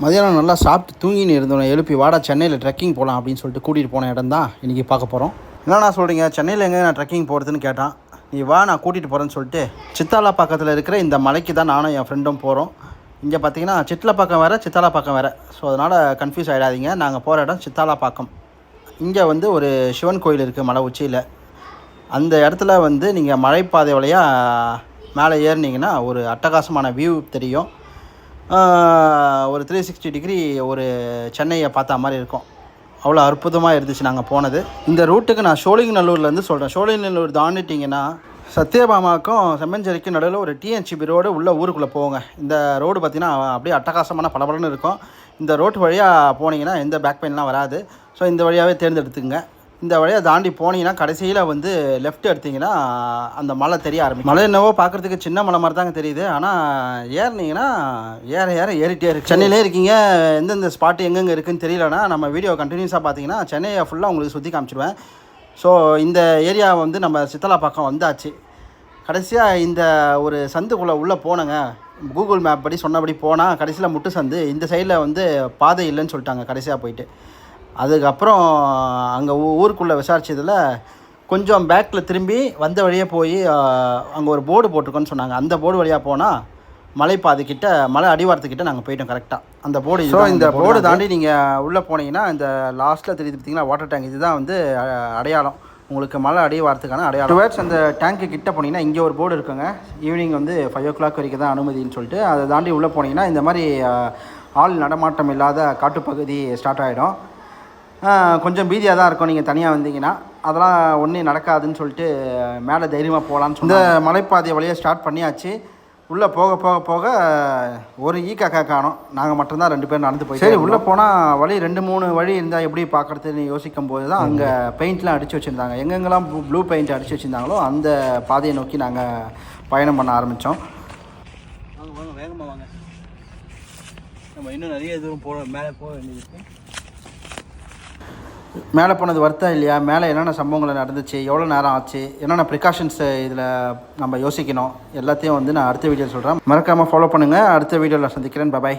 மதியானம் நல்லா சாப்பிட்டு தூங்கின்னு இருந்தோம் எழுப்பி வாடா சென்னையில் ட்ரெக்கிங் போகலாம் அப்படின்னு சொல்லிட்டு கூட்டிகிட்டு போன இடம் தான் இன்றைக்கி பார்க்க போகிறோம் என்னண்ணா சொல்கிறீங்க சென்னையில் எங்கே நான் ட்ரெக்கிங் போகிறதுன்னு கேட்டான். நீ வா நான் கூட்டிகிட்டு போகிறேன்னு சொல்லிட்டு சித்தாலா பக்கத்தில் இருக்கிற இந்த மலைக்கு தான் நானும் என் ஃப்ரெண்டும் போகிறோம் இங்கே பார்த்தீங்கன்னா சித்தலப்பாக்கம் வேறு சித்தாலா பக்கம் வேறு. ஸோ அதனால் கன்ஃபியூஸ் ஆகிடாதீங்க நாங்கள் போகிற இடம் சித்தாலா பக்கம். இங்கே வந்து ஒரு சிவன் கோயில் இருக்குது மலை உச்சியில். அந்த இடத்துல வந்து நீங்கள் மலைப்பாதை வழியாக மேலே ஏறினீங்கன்னா ஒரு அட்டகாசமான வியூ தெரியும். ஒரு த்ரீ சிக்ஸ்டி டிகிரி ஒரு சென்னையை பார்த்த மாதிரி இருக்கும். அவ்வளோ அற்புதமாக இருந்துச்சு நாங்கள் போனது. இந்த ரூட்டுக்கு நான் சோழிங்கநல்லூர்லேருந்து சொல்கிறேன் சோழிங்கநல்லூர் தாண்டிட்டிங்கன்னா சத்யபாமாவுக்கும் செம்மஞ்சேரிக்கும் நடுவில் ஒரு டிஎன்சிபி ரோடு உள்ள ஊருக்குள்ளே போங்க. இந்த ரோடு பார்த்திங்கன்னா அப்படியே அட்டகாசமான பளபளன்னு இருக்கும். இந்த ரோட்டு வழியாக போனீங்கன்னா எந்த பேக் பெயின்லாம் வராது. ஸோ இந்த வழியாகவே தேர்ந்தெடுத்துங்க இந்த வழியாக தாண்டி போனீங்கன்னா கடைசியில் வந்து லெஃப்ட் எடுத்தீங்கன்னா அந்த மலை தெரிய ஆரம்பிக்கும். மலை என்னவோ பார்க்குறதுக்கு சின்ன மலை மாதிரி தாங்க தெரியுது. ஆனால் ஏறினீங்கன்னா ஏற ஏற ஏறிட்டே இருக்கு. சென்னையிலே இருக்கீங்க. எந்தெந்த ஸ்பாட்டு எங்கெங்கே இருக்குன்னு தெரியலனா நம்ம வீடியோ கண்டினியூஸாக பார்த்தீங்கன்னா சென்னையை ஃபுல்லாக உங்களுக்கு சுற்றி காமிச்சிடுவேன் ஸோ இந்த ஏரியா வந்து நம்ம சித்தலா பக்கம் வந்தாச்சு. கடைசியாக இந்த ஒரு சந்துக்குள்ளே உள்ளே போனேங்க. கூகுள் மேப் படி சொன்னபடி போனால் கடைசியில் முட்டு சந்து இந்த சைடில் வந்து பாதை இல்லைன்னு சொல்லிட்டாங்க கடைசியாக போயிட்டு. அதுக்கப்புறம் அங்கே ஊருக்குள்ளே விசாரிச்சதில் கொஞ்சம் பேக்கில் திரும்பி வந்த வழியே போய் அங்கே ஒரு போர்டு போட்டிருக்கோன்னு சொன்னாங்க. அந்த போர்டு வழியாக போனால் மலைப்பாதை கிட்ட மலை அடிவாரத்துக்கிட்ட நாங்கள் போயிட்டோம் கரெக்டாக அந்த போர்டு ஸோ இந்த போர்டு தாண்டி நீங்கள் உள்ளே போனீங்கன்னா இந்த லாஸ்ட்டில் தெரியுது பார்த்தீங்களா வாட்டர் டேங்க் இதுதான் வந்து அடையாளம். உங்களுக்கு மலை அடிவாரத்துக்கான அடையாளம். டுவேர்ட்ஸ் அந்த டேங்க்கு கிட்ட போனீங்கன்னா இங்கே ஒரு போர்டு இருக்குங்க. ஈவினிங் வந்து ஃபைவ் ஓ கிளாக் வரைக்கும் தான் அனுமதின்னு சொல்லிட்டு அதை தாண்டி உள்ளே போனீங்கன்னா இந்த மாதிரி ஆள் நடமாட்டம் இல்லாத காட்டுப்பகுதி ஸ்டார்ட் ஆகிடும் கொஞ்சம் பீதியாக தான் இருக்கும். நீங்கள் தனியாக வந்தீங்கன்னா. அதெல்லாம் ஒன்றும் நடக்காதுன்னு சொல்லிட்டு மேலே தைரியமாக போகலான்னு இந்த மலைப்பாதை வழியாக ஸ்டார்ட் பண்ணியாச்சு. உள்ளே போக போக போக ஒரு ஈ காக்கா காணோம். நாங்கள் மட்டும்தான் ரெண்டு பேரும் நடந்து போய் சரி உள்ளே போனால் வழி ரெண்டு மூணு வழி இருந்தால் எப்படி பார்க்குறதுன்னு யோசிக்கும் போது தான் அங்கே பெயிண்ட்லாம் அடித்து வச்சுருந்தாங்க. எங்கெங்கெல்லாம் ப்ளூ பெயிண்ட் அடித்து வச்சுருந்தாங்களோ அந்த பாதையை நோக்கி நாங்கள் பயணம் பண்ண ஆரம்பித்தோம் வாங்க வாங்க வேகமாக வாங்க. நம்ம இன்னும் நிறைய தூரம் போகிறோம் மேலே போக வேண்டியது மேலே போனது வருத்தம் இல்லையா? மேலே என்னென்ன சம்பவங்கள் நடந்துச்சு? எவ்வளோ நேரம் ஆச்சு? என்னென்ன ப்ரிகாஷன்ஸ் இதில் நம்ம யோசிக்கணும்? எல்லாத்தையும் வந்து நான் அடுத்த வீடியோ சொல்கிறேன் மறக்காமல் ஃபாலோ பண்ணுங்கள் அடுத்த வீடியோவில் சந்திக்கிறேன். பபாய்